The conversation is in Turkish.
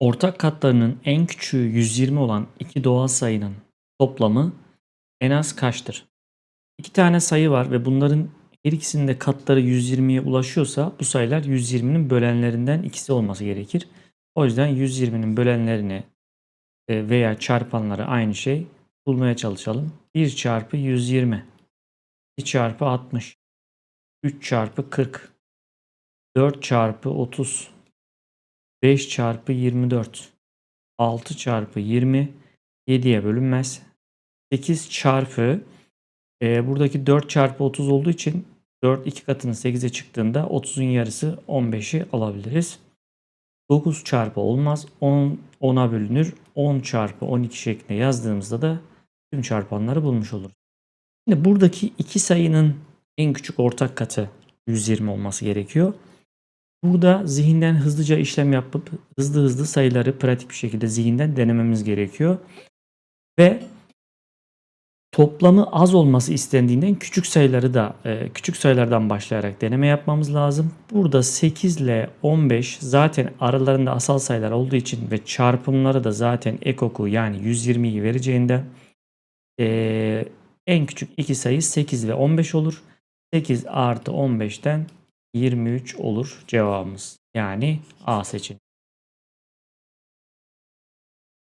Ortak katlarının en küçüğü 120 olan iki doğal sayının toplamı en az kaçtır? İki tane sayı var ve bunların her ikisinin de katları 120'ye ulaşıyorsa bu sayılar 120'nin bölenlerinden ikisi olması gerekir. O yüzden 120'nin bölenlerini e, veya çarpanları aynı şey bulmaya çalışalım. 1 çarpı 120 2 çarpı 60 3 çarpı 40 4 çarpı 30 5 çarpı 24 6 çarpı 20 7'ye bölünmez. 8 çarpı e, buradaki 4 çarpı 30 olduğu için 4 iki katının 8'e çıktığında 30'un yarısı 15'i alabiliriz. 9 çarpı olmaz. 10 10'a bölünür. 10 çarpı 12 şeklinde yazdığımızda da tüm çarpanları bulmuş oluruz. Şimdi buradaki iki sayının en küçük ortak katı 120 olması gerekiyor. Burada zihinden hızlıca işlem yapıp hızlı hızlı sayıları pratik bir şekilde zihinden denememiz gerekiyor. Ve toplamı az olması istendiğinden küçük sayıları da e, küçük sayılardan başlayarak deneme yapmamız lazım. Burada 8 ile 15 zaten aralarında asal sayılar olduğu için ve çarpımları da zaten ekoku yani 120'yi vereceğinden e, en küçük iki sayı 8 ve 15 olur. 8 artı 15'ten 23 olur cevabımız. Yani A seçeneği.